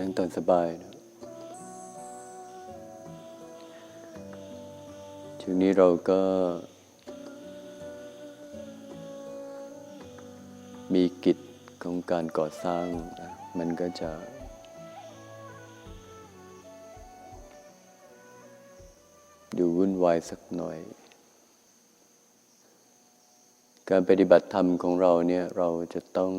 นั่งตอนสบายนะช่วงนี้เราก็ มีกิจของการก่อสร้างนะมันก็จะ ดูวุ่นวายสักหน่อย การปฏิบัติธรรมของเราเนี่ย เราจะต้อง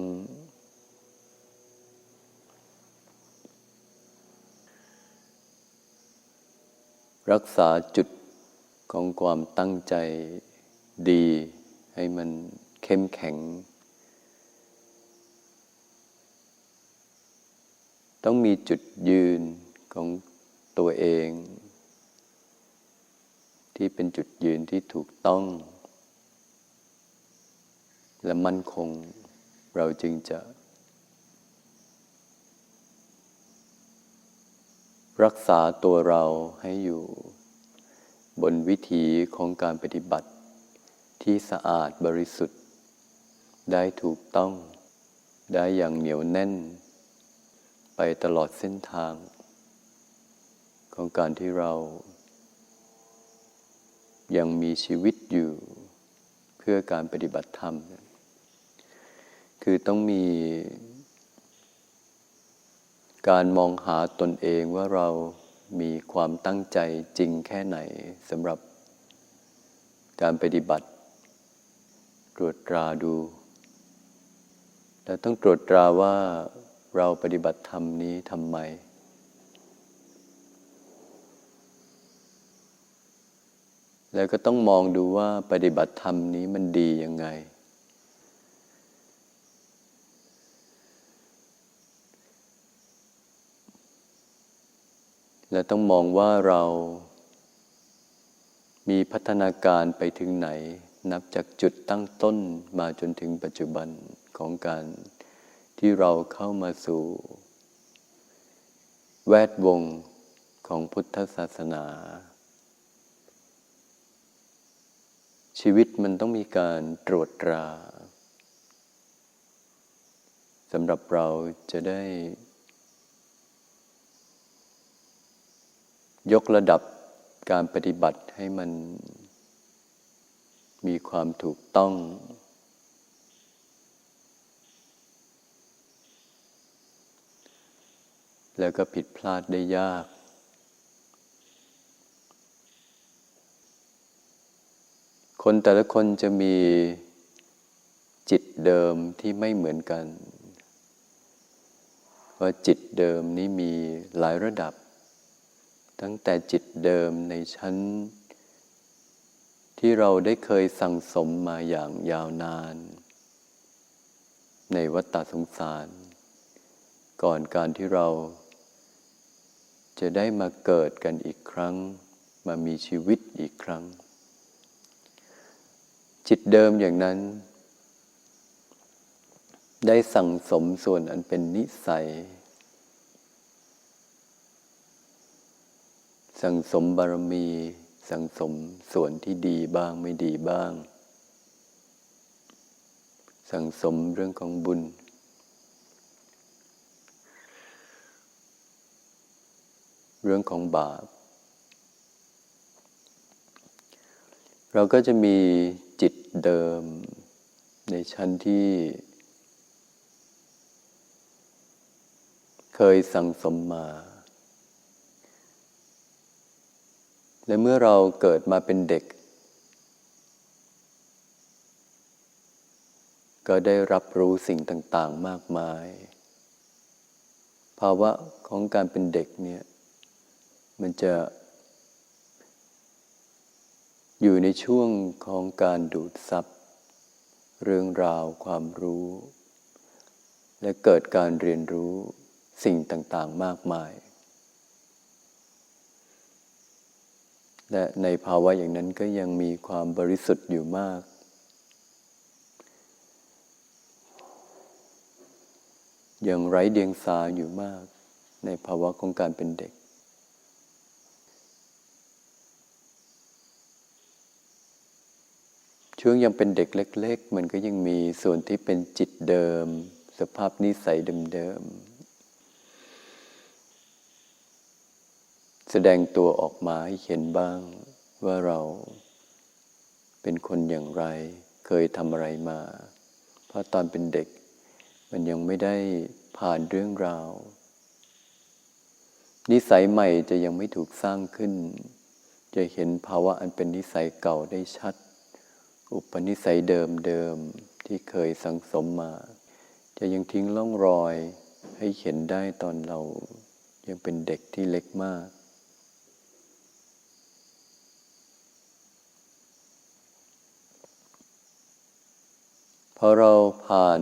รักษาจุดของความตั้งใจดี ให้มันเข้มแข็ง ต้องมีจุดยืนของตัวเอง ที่เป็นจุดยืนที่ถูกต้อง และมั่นคงเราจึงจะ รักษาตัวเราให้อยู่ บนวิถีของการปฏิบัติ ที่สะอาดบริสุทธิ์ ได้ถูกต้อง ได้อย่างเหนียวแน่น ไปตลอดเส้นทาง ของการที่เรา ยังมีชีวิตอยู่ เพื่อการปฏิบัติธรรม คือต้องมี การมองหาตนเองว่าเรามีความตั้งใจจริงแค่ไหนสำหรับการปฏิบัติ ตรวจตราดู และต้องตรวจตราว่าเราปฏิบัติธรรมนี้ทำไม แล้วก็ต้องมองดูว่าปฏิบัติธรรมนี้มันดียังไง และต้องมองว่าเรา มีพัฒนาการไปถึงไหน นับจากจุดตั้งต้นมาจนถึงปัจจุบันของการที่เราเข้ามาสู่ แวดวงของพุทธศาสนา ชีวิตมันต้องมีการตรวจตราสำหรับเราจะได้ ยกระดับการปฏิบัติให้มันมีความถูกต้อง แล้วก็ผิดพลาดได้ยาก คนแต่ละคนจะมีจิตเดิมที่ไม่เหมือนกัน ว่าจิตเดิมนี้มีหลายระดับ ตั้งแต่จิตเดิมในชั้น ที่เราได้เคยสั่งสมมาอย่างยาวนาน ในวัฏฏสงสาร ก่อนการที่เรา จะได้มาเกิดกันอีกครั้ง มามีชีวิตอีกครั้ง จิตเดิมอย่างนั้น ได้สั่งสมส่วนอันเป็นนิสัย สั่งสมบารมี สั่งสมส่วนที่ดีบ้างไม่ดีบ้าง สั่งสมเรื่องของบุญ เรื่องของบาป เราก็จะมีจิตเดิมในชั้นที่เคยสั่งสมมา และเมื่อเราเกิดมาเป็นเด็ก ก็ได้รับรู้สิ่งต่าง ๆ มากมาย ภาวะของการเป็นเด็กเนี่ย มันจะอยู่ในช่วงของการดูดซับเรื่องราวความรู้ และเกิดการเรียนรู้สิ่งต่าง ๆ มากมาย และในภาวะอย่างนั้นก็ยังมีความบริสุทธิ์อยู่มาก ยังไร้เดียงสาอยู่มาก ในภาวะของการเป็นเด็ก ช่วงยังเป็นเด็กเล็ก ๆ มันก็ยังมีส่วนที่เป็นจิตเดิม สภาพนิสัยเดิม แสดงตัวออกมาให้เห็นบ้างว่าเราเป็นคนอย่างไร เคยทำอะไรมา เพราะตอนเป็นเด็ก มันยังไม่ได้ผ่านเรื่องราว นิสัยใหม่จะยังไม่ถูกสร้างขึ้น จะเห็นภาวะอันเป็นนิสัยเก่าได้ชัด อุปนิสัยเดิมๆที่เคยสังสมมา จะยังทิ้งล่องรอยให้เห็นได้ตอนเรายังเป็นเด็กที่เล็กมาก อเราผ่าน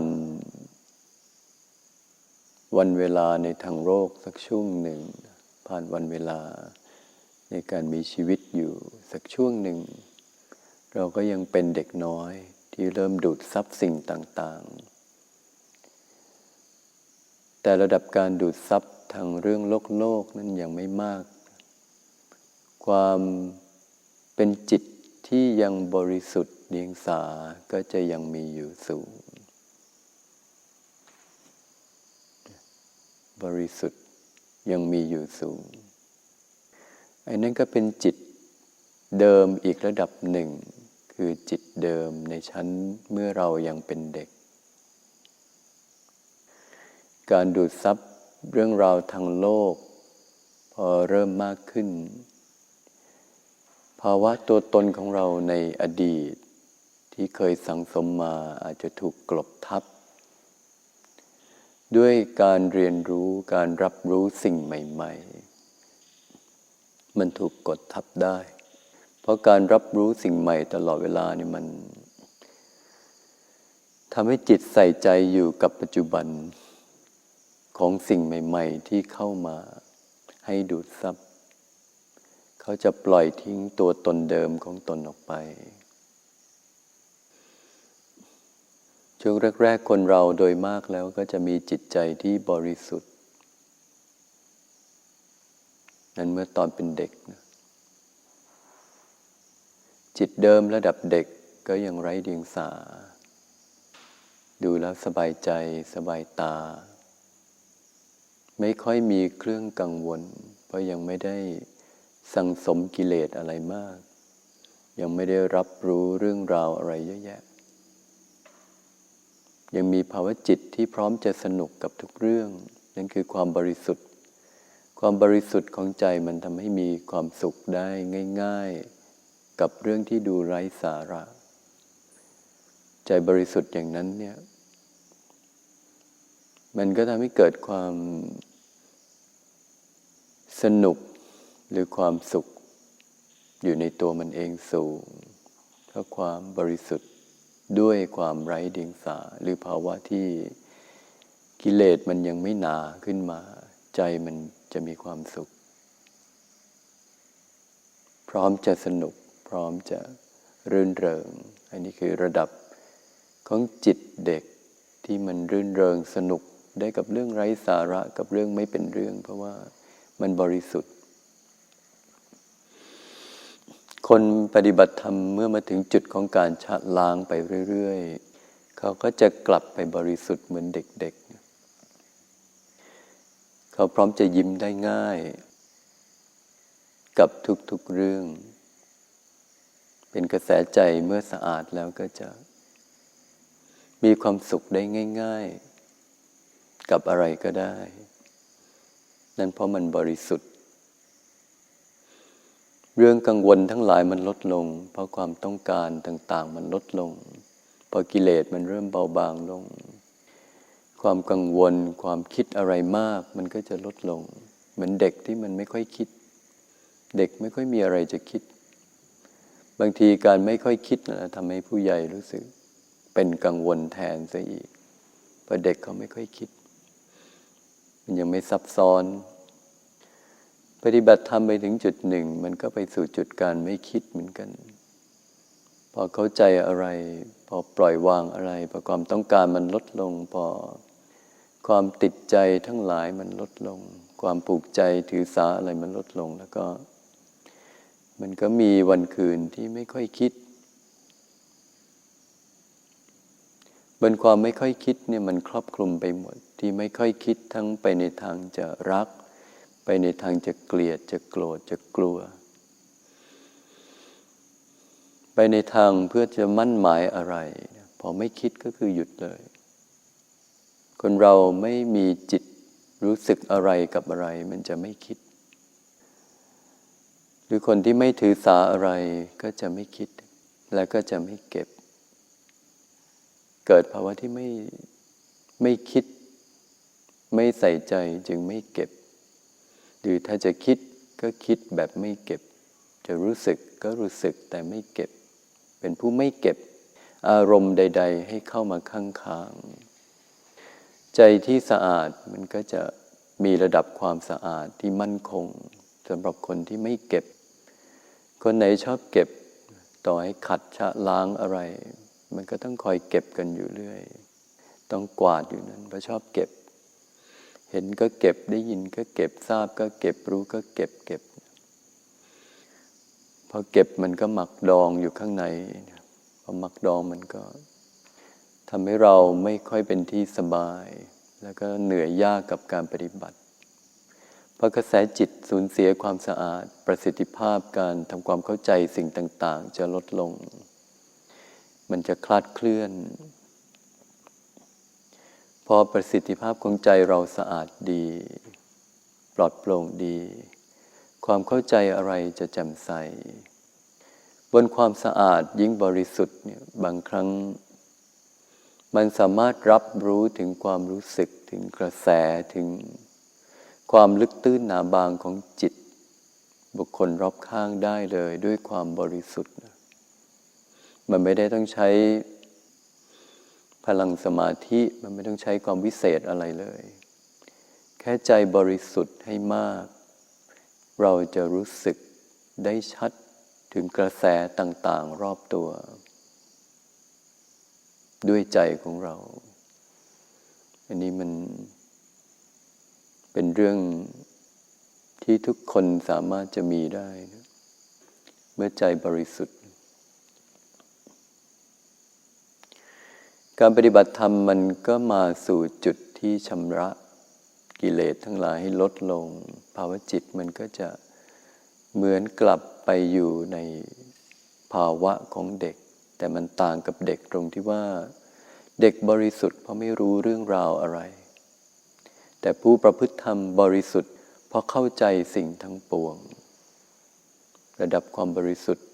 วันเวลาในทางโลกสักช่วงหนึ่ง ผ่านวันเวลาในการมีชีวิตอยู่สักช่วงหนึ่ง เราก็ยังเป็นเด็กน้อยที่เริ่มดูดซับสิ่งต่างๆ แต่ระดับการดูดซับทางเรื่องโลกโลกนั้นยังไม่มาก ความเป็นจิตที่ยังบริสุทธิ์ เดียงสาก็จะยังมีอยู่สูง บริสุทธิ์ยังมีอยู่สูงไอ้นั่นก็เป็นจิตเดิมอีกระดับหนึ่ง คือจิตเดิมในชั้นเมื่อเรายังเป็นเด็ก การดูดซับเรื่องราวทางโลก พอเริ่มมากขึ้น ภาวะตัวตนของเราในอดีต ที่เคยสังสมมาอาจจะถูกกลบทับ ด้วยการเรียนรู้การรับรู้สิ่งใหม่ ๆ มันถูกกดทับได้ เพราะการรับรู้สิ่งใหม่ตลอดเวลานี่มันทำให้จิตใส่ใจอยู่กับปัจจุบันของสิ่งใหม่ ๆ ที่เข้ามาให้ดูดซับ เขาจะปล่อยทิ้งตัวตนเดิมของตนออกไป ช่วงแรก ๆ คนเราโดยมากแล้วก็จะมีจิตใจที่บริสุทธิ์ นั้นเมื่อตอนเป็นเด็กนะจิตเดิมระดับเด็กก็ยังไร้เดียงสา ดูแล้วสบายใจสบายตา ไม่ค่อยมีเครื่องกังวล เพราะยังไม่ได้สังสมกิเลสอะไรมาก ยังไม่ได้รับรู้เรื่องราวอะไรเยอะแยะ ยังมีภาวะจิตที่พร้อมจะสนุกกับทุกเรื่อง นั่นคือความบริสุทธิ์ ความบริสุทธิ์ของใจมันทำให้มีความสุขได้ง่าย ๆ กับเรื่องที่ดูไร้สาระ ใจบริสุทธิ์อย่างนั้นเนี่ย มันก็ทำให้เกิดความสนุกหรือความสุขอยู่ในตัวมันเองสูงเพราะความบริสุทธิ์ ด้วยความไร้เดียงสาหรือภาวะที่กิเลสมันยังไม่หนาขึ้นมา ใจมันจะมีความสุข พร้อมจะสนุก พร้อมจะรื่นเริง อันนี้คือระดับของจิตเด็กที่มันรื่นเริงสนุกได้กับเรื่องไร้สาระกับเรื่องไม่เป็นเรื่อง เพราะว่ามันบริสุทธิ์ คนปฏิบัติธรรมเมื่อมาถึงจุดของการชะล้างไปเรื่อยๆ เขาก็จะกลับไปบริสุทธิ์เหมือนเด็กๆ เขาพร้อมจะยิ้มได้ง่าย กับทุกๆเรื่อง เป็นกระแสใจเมื่อสะอาดแล้วก็จะ มีความสุขได้ง่าย ๆ กับอะไรก็ได้ นั่นเพราะมันบริสุทธิ์ เรื่องกังวลทั้งหลายมันลดลง เพราะความต้องการต่าง ๆ มันลดลงพอกิเลสมันเริ่มเบาบางลง ความกังวลความคิดอะไรมาก มันก็จะลดลง เหมือนเด็กที่มันไม่ค่อยคิด เด็กไม่ค่อยมีอะไรจะคิด บางทีการไม่ค่อยคิดนะทำให้ผู้ใหญ่รู้สึก เป็นกังวลแทนซะอีกเพราะเด็กเขาไม่ค่อยคิด มันยังไม่ซับซ้อน ปฏิบัติธรรมไปถึงจุดหนึ่ง มันก็ไปสู่จุดการไม่คิดเหมือนกัน พอเข้าใจอะไร พอปล่อยวางอะไร พอความต้องการมันลดลง พอความติดใจทั้งหลายมันลดลง ความผูกใจถือสาอะไรมันลดลง แล้วก็ มันก็มีวันคืนที่ไม่ค่อยคิด บนความไม่ค่อยคิดเนี่ยมันครอบคลุมไปหมด ที่ไม่ค่อยคิดทั้งไปในทางจะรัก ไปในทางจะเกลียดจะโกรธจะกลัว ไปในทางเพื่อจะมั่นหมายอะไร พอไม่คิดก็คือหยุดเลย คนเราไม่มีจิตรู้สึกอะไรกับอะไร มันจะไม่คิด หรือคนที่ไม่ถือสาอะไรก็จะไม่คิด และก็จะไม่เก็บ เกิดภาวะที่ไม่ไม่คิด ไม่ใส่ใจจึงไม่เก็บ หรือถ้าจะคิดก็คิดแบบไม่เก็บ จะรู้สึกก็รู้สึกแต่ไม่เก็บ เป็นผู้ไม่เก็บอารมณ์ใด ๆ ให้เข้ามาข้างคาง ใจที่สะอาดมันก็จะมีระดับความสะอาดที่มั่นคงสำหรับคนที่ไม่เก็บ คนไหนชอบเก็บต่อให้ขัดชะล้างอะไร มันก็ต้องคอยเก็บกันอยู่เรื่อย ต้องกวาดอยู่นั้นเพราะชอบเก็บ เห็นก็เก็บได้ยินก็เก็บทราบก็เก็บรู้ก็เก็บเก็บพอเก็บมันก็หมักดองอยู่ข้างในพอหมักดองมันก็ทำให้เราไม่ค่อยเป็นที่สบาย แล้วก็เหนื่อยยากกับการปฏิบัติ เพราะกระแสจิตสูญเสียความสะอาด ประสิทธิภาพการทำความเข้าใจสิ่งต่าง ๆ จะลดลง มันจะคลาดเคลื่อน อประสิทธิภาพของใจเราสะอาดดี ปลอดโปร่งดี ความเข้าใจอะไรจะแจ่มใส บนความสะอาดยิ่งบริสุทธิ์เนี่ยบางครั้ง มันสามารถรับรู้ถึงความรู้สึกถึงกระแสถึง ความลึกตื้นหนาบางของจิต บุคคลรอบข้างได้เลยด้วยความบริสุทธิ์ มันไม่ได้ต้องใช้ พลังสมาธิมันไม่ต้องใช้ความวิเศษอะไรเลย แค่ใจบริสุทธิ์ให้มาก เราจะรู้สึกได้ชัดถึงกระแสต่างๆ รอบตัว ด้วยใจของเรา อันนี้มันเป็นเรื่องที่ทุกคนสามารถจะมีได้นะเมื่อใจบริสุทธิ์ การปฏิบัติธรรมมันก็มาสู่จุดที่ชำระกิเลสทั้งหลายให้ลดลง ภาวะจิตมันก็จะเหมือนกลับไปอยู่ในภาวะของเด็ก แต่มันต่างกับเด็กตรงที่ว่า เด็กบริสุทธิ์เพราะไม่รู้เรื่องราวอะไร แต่ผู้ประพฤติธรรมบริสุทธิ์เพราะเข้าใจสิ่งทั้งปวง ระดับความบริสุทธิ์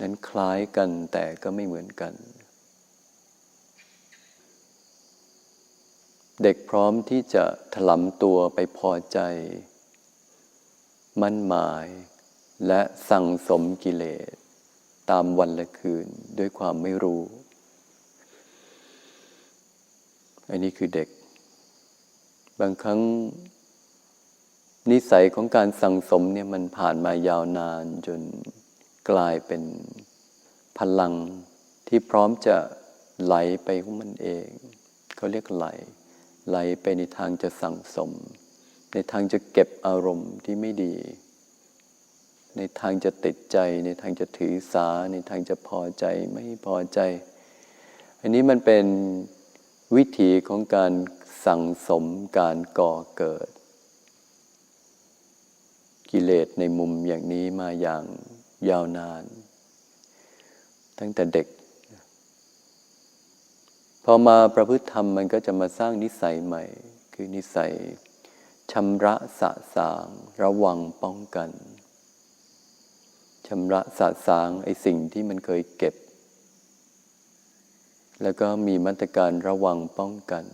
นั้นคล้ายกันแต่ก็ไม่เหมือนกัน เด็กพร้อมที่จะถลำตัวไปพอใจ มั่นหมาย และสั่งสมกิเลส ตามวันและคืนด้วยความไม่รู้ อันนี้คือเด็ก บางครั้ง นิสัยของการสั่งสมเนี่ยมันผ่านมายาวนานจนกลายเป็นพลังที่พร้อมจะไหลไปของมันเอง เขาเรียกไหล ไหลไปในทางจะสั่งสม ในทางจะเก็บอารมณ์ที่ไม่ดี ในทางจะติดใจ ในทางจะถือสา ในทางจะพอใจไม่พอใจ อันนี้มันเป็นวิถีของการสั่งสมการก่อเกิด กิเลสในมุมอย่างนี้มาอย่างยาวนาน ตั้งแต่เด็ก อมาประพฤติธรรมมันก็จะมาสร้างนิสัยใหม่ คือนิสัยชำระสะสาง ระวังป้องกันชำระสะสางไอสิ่งที่มันเคยเก็บ แล้วก็มีมาตรการระวังป้องกัน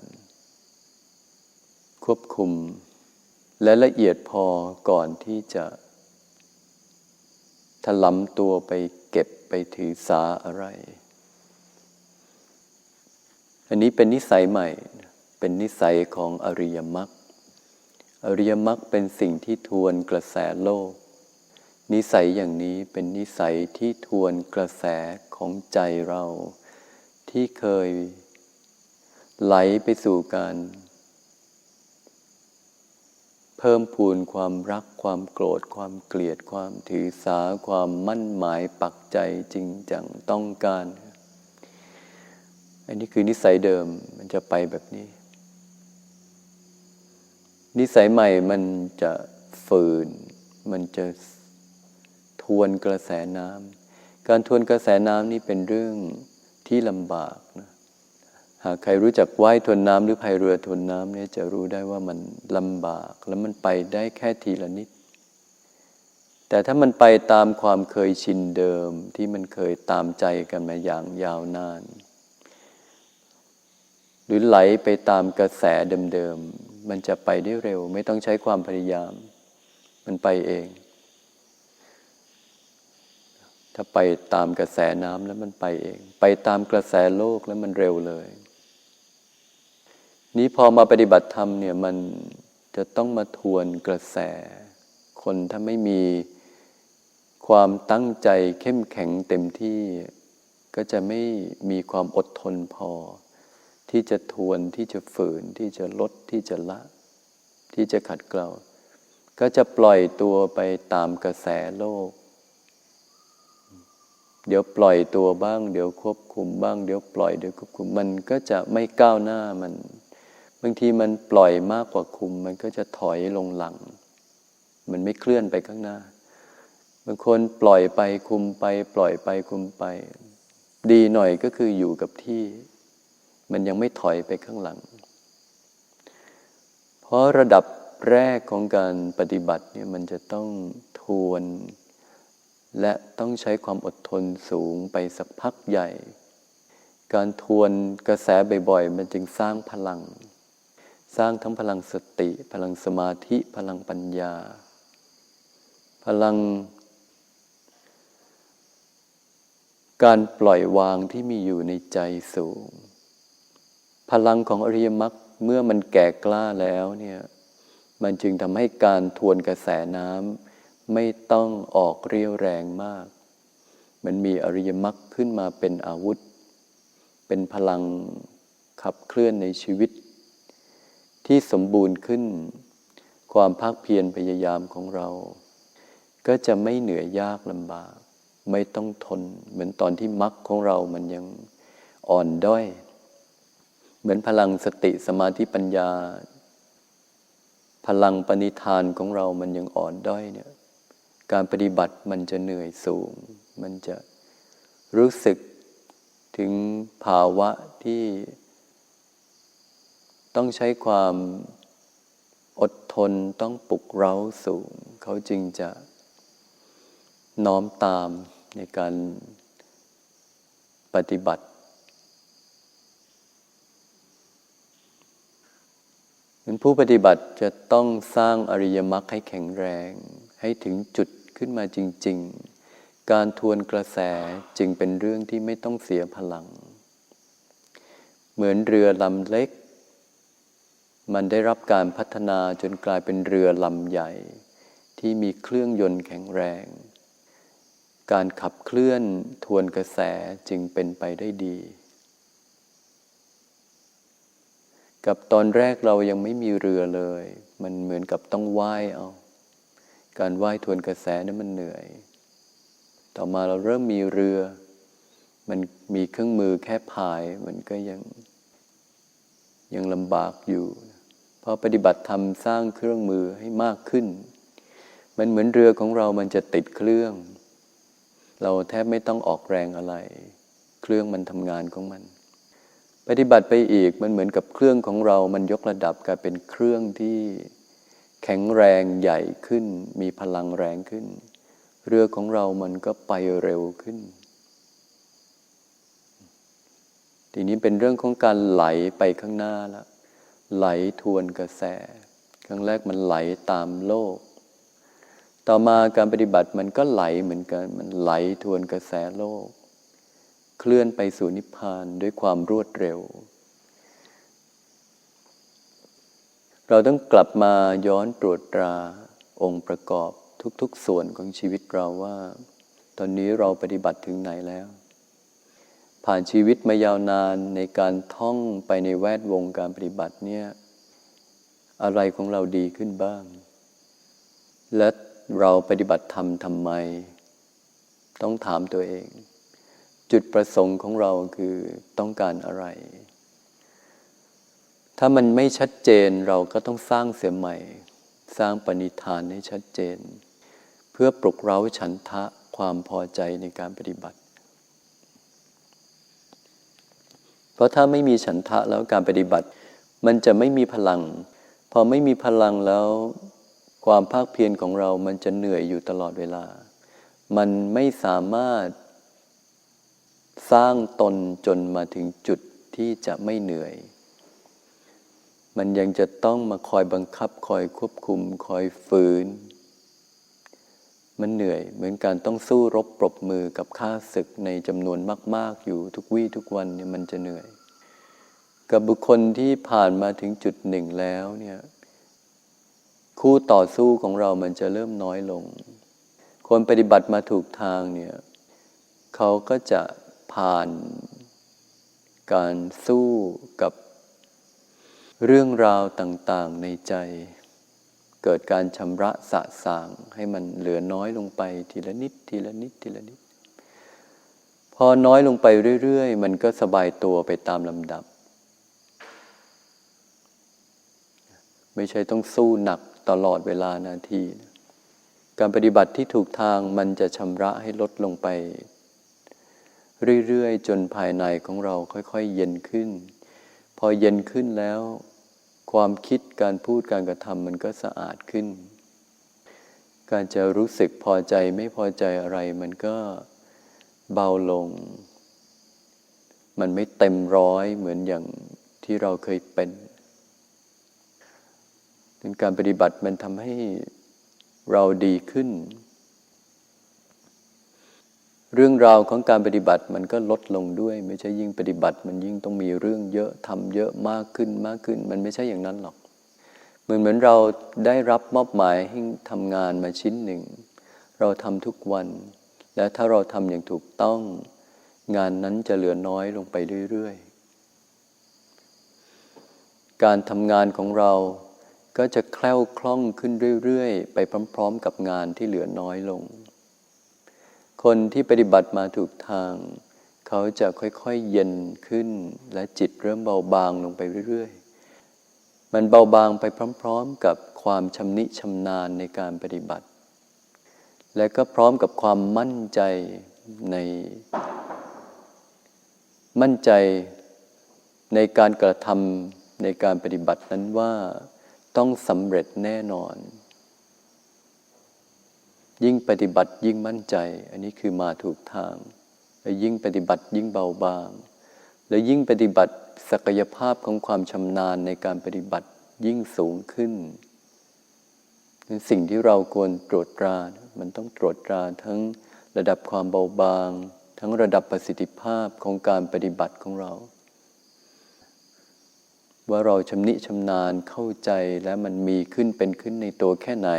ควบคุม และละเอียดพอก่อนที่จะถลำตัวไปเก็บไปถือสาอะไร อันนี้เป็นนิสัยใหม่ เป็นนิสัยของอริยมรรค อริยมรรคเป็นสิ่งที่ทวนกระแสโลก นิสัยอย่างนี้เป็นนิสัยที่ทวนกระแสของใจเรา ที่เคยไหลไปสู่การ เพิ่มพูนความรักความโกรธ ความเกลียดความถือสาความมั่นหมายปักใจจริงจังต้องการ อันนี้คือนิสัยเดิมมันจะไปแบบนี้ นิสัยใหม่มันจะฝืน มันจะทวนกระแสน้ำการทวนกระแสน้ำนี่เป็นเรื่องที่ลำบากนะหากใครรู้จักว่ายทวนน้ำหรือพายเรือทวนน้ำเนี่ยจะรู้ได้ว่ามันลำบาก แล้วมันไปได้แค่ทีละนิด แต่ถ้ามันไปตามความเคยชินเดิมที่มันเคยตามใจกันมาอย่างยาวนาน หรือไหลไปตามกระแสเดิมๆ มันจะไปได้เร็ว ไม่ต้องใช้ความพยายาม มันไปเอง ถ้าไปตามกระแสน้ำแล้วมันไปเอง ไปตามกระแสโลกแล้วมันเร็วเลย นี้พอมาปฏิบัติธรรมเนี่ยมันจะต้องมาทวนกระแส คนถ้าไม่มีความตั้งใจเข้มแข็งเต็มที่ ก็จะไม่มีความอดทนพอ ที่จะทวนที่จะฝืน ที่จะลดที่จะละ ที่จะขัดเกลาก็จะปล่อยตัวไปตามกระแสโลก เดี๋ยวปล่อยตัวบ้าง เดี๋ยวควบคุมบ้าง เดี๋ยวปล่อยเดี๋ยวควบคุมมันก็จะไม่ก้าวหน้ามัน บางทีมันปล่อยมากกว่าคุม มันก็จะถอยลงหลัง มันไม่เคลื่อนไปข้างหน้าบางคนปล่อยไปคุมไป ปล่อยไปคุมไป ดีหน่อยก็คืออยู่กับที่ มันยังไม่ถอยไปข้างหลัง เพราะระดับแรกของการปฏิบัติเนี่ยมันจะต้องทวน และต้องใช้ความอดทนสูงไปสักพักใหญ่ การทวนกระแสบ่อยๆ มันจึงสร้างพลัง สร้างทั้งพลังสติ พลังสมาธิ พลังปัญญา พลัง การปล่อยวางที่มีอยู่ในใจสูง พลังของอริยมรรคเมื่อมันแก่กล้าแล้วเนี่ยมันจึงทำให้การทวนกระแสน้ำไม่ต้องออกเรียวแรงมาก มันมีอริยมรรคขึ้นมาเป็นอาวุธ เป็นพลังขับเคลื่อนในชีวิต ที่สมบูรณ์ขึ้น ความภาคเพียรพยายามของเรา ก็จะไม่เหนื่อยยากลำบาก ไม่ต้องทน เหมือนตอนที่มรรคของเรามันยังอ่อนด้อย เหมือนพลังสติสมาธิปัญญา พลังปณิธานของเรามันยังอ่อนด้อยเนี่ย การปฏิบัติมันจะเหนื่อยสูง มันจะรู้สึกถึงภาวะที่ ต้องใช้ความอดทนต้องปลุกเร้าสูง เขาจึงจะน้อมตามในการปฏิบัติ เป็นผู้ปฏิบัติจะต้องสร้างอริยมรรคให้แข็งแรง ให้ถึงจุดขึ้นมาจริง ๆ การทวนกระแสจึงเป็นเรื่องที่ไม่ต้องเสียพลัง เหมือนเรือลำเล็ก มันได้รับการพัฒนาจนกลายเป็นเรือลำใหญ่ ที่มีเครื่องยนต์แข็งแรง การขับเคลื่อนทวนกระแสจึงเป็นไปได้ดี กับตอนแรกเรายังไม่มีเรือเลย มันเหมือนกับต้องว่ายเอา การว่ายทวนกระแสนั้นมันเหนื่อย ต่อมาเราเริ่มมีเรือ มันมีเครื่องมือแค่พาย มันก็ยังยังลำบากอยู่พอปฏิบัติธรรมสร้างเครื่องมือให้มากขึ้น มันเหมือนเรือของเรามันจะติดเครื่อง เราแทบไม่ต้องออกแรงอะไร เครื่องมันทำงานของมัน ปฏิบัติไปอีกมันเหมือนกับเครื่องของเรา มันยกระดับกลายเป็นเครื่องที่แข็งแรงใหญ่ขึ้น มีพลังแรงขึ้น เรือของเรามันก็ไปเร็วขึ้น ทีนี้เป็นเรื่องของการไหลไปข้างหน้าล้วไหลทวนกระแส ครั้งแรกมันไหลตามโลก ต่อมาการปฏิบัติมันก็ไหลเหมือนกัน มันไหลทวนกระแสโลก เคลื่อนไปสู่นิพพานด้วยความรวดเร็ว เราต้องกลับมาย้อนตรวจตราองค์ประกอบทุกๆ ส่วนของชีวิตเราว่า ตอนนี้เราปฏิบัติถึงไหนแล้ว ผ่านชีวิตมายาวนานในการท่องไปในแวดวงการปฏิบัติเนี่ยอะไรของเราดีขึ้นบ้าง และเราปฏิบัติธรรมทำไม ต้องถามตัวเอง จุดประสงค์ของเราคือต้องการอะไร ถ้ามันไม่ชัดเจนเราก็ต้องสร้างเสียใหม่ สร้างปณิธานให้ชัดเจน เพื่อปลุกเร้าฉันทะความพอใจในการปฏิบัติ เพราะถ้าไม่มีฉันทะแล้วการปฏิบัติ มันจะไม่มีพลัง พอไม่มีพลังแล้วความภาคเพียรของเรามันจะเหนื่อยอยู่ตลอดเวลา มันไม่สามารถ สร้างตนจนมาถึงจุดที่จะไม่เหนื่อย มันยังจะต้องมาคอยบังคับคอยควบคุมคอยฝืน มันเหนื่อยเหมือนการต้องสู้รบปรบมือกับข้าศึกในจำนวนมาก ๆ อยู่ทุกวี่ทุกวันเนี่ยมันจะเหนื่อย กับบุคคลที่ผ่านมาถึงจุดหนึ่งแล้วเนี่ยคู่ต่อสู้ของเรามันจะเริ่มน้อยลง คนปฏิบัติมาถูกทางเนี่ยเขาก็จะ ผ่าน การสู้กับเรื่องราวต่างๆในใจ เกิดการชำระสะสางให้มันเหลือน้อยลงไปทีละนิดทีละนิดทีละนิด พอน้อยลงไปเรื่อยๆ มันก็สบายตัวไปตามลำดับ ไม่ใช่ต้องสู้หนักตลอดเวลานาที การปฏิบัติที่ถูกทางมันจะชำระให้ลดลงไป เรื่อยๆ จนภายในของเราค่อยๆ เย็นขึ้น พอเย็นขึ้นแล้ว ความคิดการพูดการกระทำมันก็สะอาดขึ้น การจะรู้สึกพอใจไม่พอใจอะไรมันก็เบาลง มันไม่เต็มร้อยเหมือนอย่างที่เราเคยเป็นเป็นการปฏิบัติมันทำให้เราดีขึ้น เรื่องราวของการปฏิบัติมันก็ลดลงด้วย ไม่ใช่ยิ่งปฏิบัติ มันยิ่งต้องมีเรื่องเยอะทำเยอะมากขึ้นมากขึ้น มันไม่ใช่อย่างนั้นหรอกเหมือนเหมือนเราได้รับมอบหมายให้ทำงานมาชิ้นหนึ่ง เราทำทุกวัน และถ้าเราทำอย่างถูกต้อง งานนั้นจะเหลือน้อยลงไปเรื่อยๆ การทำงานของเราก็จะแคล่วคล่องขึ้นเรื่อยๆ ไปพร้อม ๆ กับงานที่เหลือน้อยลง คนที่ปฏิบัติมาถูกทาง เขาจะค่อยๆเย็นขึ้น และจิตเริ่มเบาบางลงไปเรื่อยๆ มันเบาบางไปพร้อม ๆ กับความชำนิชำนาญในการปฏิบัติ และก็พร้อมกับความมั่นใจในมั่นใจในการกระทำในการปฏิบัตินั้นว่าต้องสำเร็จแน่นอน ยิ่งปฏิบัติยิ่งมั่นใจ อันนี้คือมาถูกทาง และยิ่งปฏิบัติยิ่งเบาบาง และยิ่งปฏิบัติศักยภาพของความชำนาญในการปฏิบัติยิ่งสูงขึ้นเป็นสิ่งที่เราควรตรวจตรา มันต้องตรวจตราทั้งระดับความเบาบาง ทั้งระดับประสิทธิภาพของการปฏิบัติของเรา ว่าเราชำนิชำนาญเข้าใจและมันมีขึ้นเป็นขึ้นในตัวแค่ไหน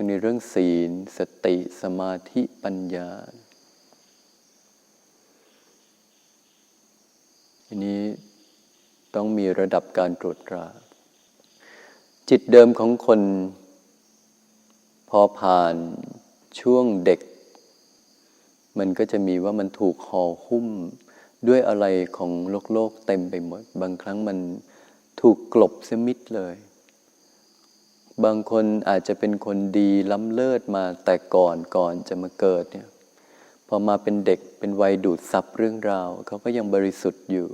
ทั้งในเรื่องศีล สติ สมาธิปัญญาอันนี้ต้องมีระดับการตรวจตรา จิตเดิมของคน พอผ่านช่วงเด็ก มันก็จะมีว่ามันถูกห่อหุ้มด้วยอะไรของโลกโลกเต็มไปหมด บางครั้งมันถูกกลบเสมิดเลย บางคนอาจจะเป็นคนดีล้ำเลิศมาแต่ก่อนก่อนจะมาเกิดเนี่ยพอมาเป็นเด็กเป็นวัยดูดซับเรื่องราว เขาก็ยังบริสุทธิ์อยู่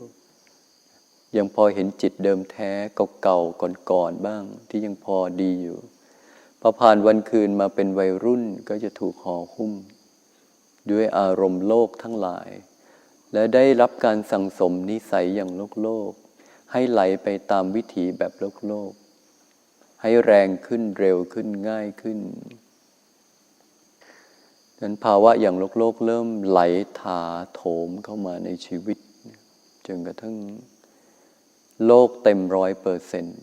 ยังพอเห็นจิตเดิมแท้เก่าๆก่อนๆบ้างที่ยังพอดีอยู่พอผ่านวันคืนมาเป็นวัยรุ่นก็จะถูกห่อหุ้ม ด้วยอารมณ์โลกทั้งหลาย และได้รับการสั่งสมนิสัยอย่างโลกโลก ให้ไหลไปตามวิถีแบบโลกโลก ให้แรงขึ้นเร็วขึ้นง่ายขึ้นนั้นภาวะอย่างโลกโลกเริ่มไหลถาโถมเข้ามาในชีวิตจนกระทั่งโลกเต็มร้อยเปอร์เซนต์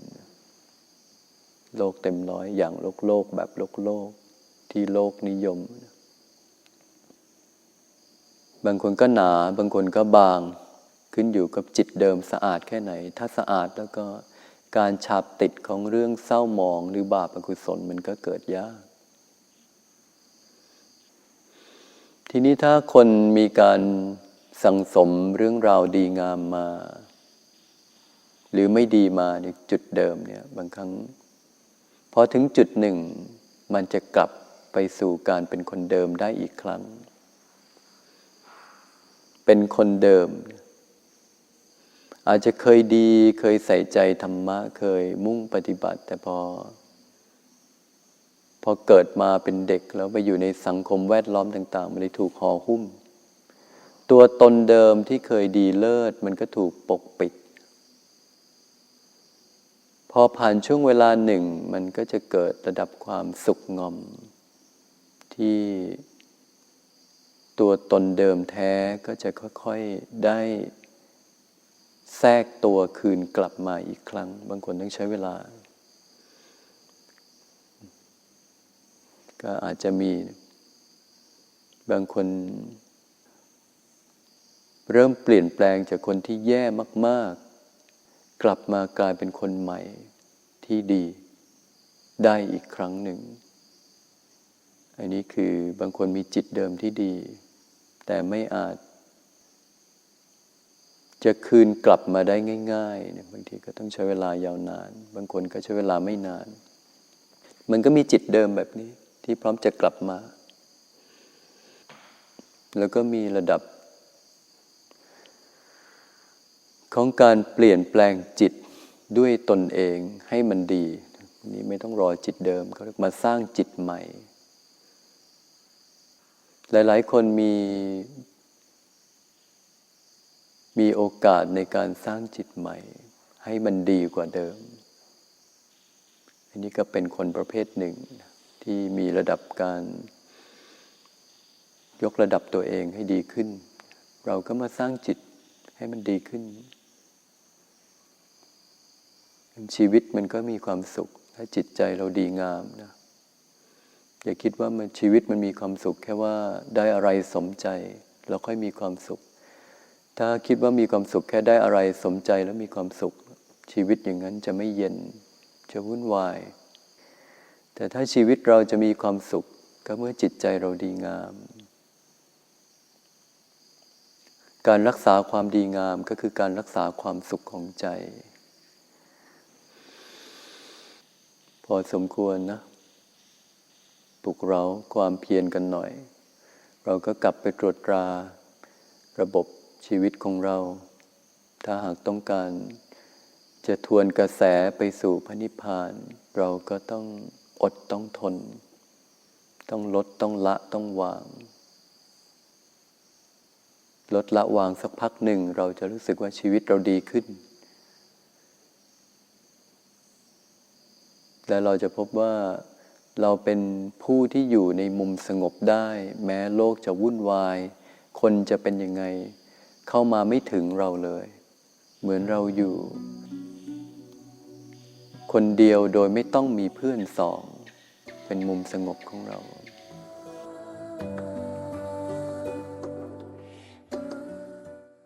โลกเต็มร้อยอย่างโลกโลกแบบโลกโลกที่โลกนิยม บางคนก็หนา บางคนก็บาง ขึ้นอยู่กับจิตเดิมสะอาดแค่ไหน ถ้าสะอาดแล้วก็ การฉาบติดของเรื่องเศร้าหมองหรือบาปอกุศลมันก็เกิดยาก ทีนี้ถ้าคนมีการสั่งสมเรื่องราวดีงามมา หรือไม่ดีมาในจุดเดิมเนี่ยบางครั้งพอถึงจุดหนึ่ง มันจะกลับไปสู่การเป็นคนเดิมได้อีกครั้ง เป็นคนเดิม อาจจะเคยดีเคยใส่ใจธรรมะ เคยมุ่งปฏิบัติ แต่พอ พอเกิดมาเป็นเด็กแล้วไปอยู่ในสังคมแวดล้อมต่าง ๆ มันเลยถูกห่อหุ้ม ตัวตนเดิมที่เคยดีเลิศ มันก็ถูกปกปิด พอผ่านช่วงเวลาหนึ่ง มันก็จะเกิดระดับความสุขงอม ที่ตัวตนเดิมแท้ก็จะค่อย ๆ ได้ แทรกตัวคืนกลับมาอีกครั้ง บางคนต้องใช้เวลา ก็อาจจะมี บางคน เริ่มเปลี่ยนแปลงจากคนที่แย่มาก ๆ กลับมากลายเป็นคนใหม่ที่ดี ได้อีกครั้งหนึ่ง อันนี้คือบางคนมีจิตเดิมที่ดี แต่ไม่อาจ จะคืนกลับมาได้ง่ายๆเนี่ยบางทีก็ต้องใช้เวลายาวนาน บางคนก็ใช้เวลาไม่นาน มันก็มีจิตเดิมแบบนี้ ที่พร้อมจะกลับมา แล้วก็มีระดับ ของการเปลี่ยนแปลงจิตด้วยตนเองให้มันดี นี่ไม่ต้องรอจิตเดิมเขาเรียกมาสร้างจิตใหม่ หลาย ๆ คนมี มีโอกาสในการสร้างจิตใหม่ ให้มันดีกว่าเดิม อันนี้ก็เป็นคนประเภทหนึ่ง ที่มีระดับการ ยกระดับตัวเองให้ดีขึ้น เราก็มาสร้างจิตให้มันดีขึ้น ชีวิตมันก็มีความสุข ถ้าจิตใจเราดีงามนะอย่าคิดว่ามันชีวิตมันมีความสุขแค่ว่าได้อะไรสมใจ เราค่อยมีความสุข ถ้าคิดว่ามีความสุขแค่ได้อะไรสมใจแล้วมีความสุข ชีวิตอย่างนั้นจะไม่เย็น จะวุ่นวาย แต่ถ้าชีวิตเราจะมีความสุข ก็เมื่อจิตใจเราดีงาม การรักษาความดีงามก็คือการรักษาความสุขของใจ พอสมควรนะปลุกเราความเพียรกันหน่อย เราก็กลับไปตรวจตราระบบ ชีวิตของเรา ถ้าหากต้องการ จะทวนกระแสไปสู่พระนิพพาน เราก็ต้องอดต้องทน ต้องลดต้องละต้องวาง ลดละวางสักพักหนึ่ง เราจะรู้สึกว่าชีวิตเราดีขึ้น และเราจะพบว่าเราเป็นผู้ที่อยู่ในมุมสงบได้ แม้โลกจะวุ่นวาย คนจะเป็นยังไง เข้ามาไม่ถึงเราเลย เหมือนเราอยู่ คนเดียวโดยไม่ต้องมีเพื่อนสอง เป็นมุมสงบของเรา thank you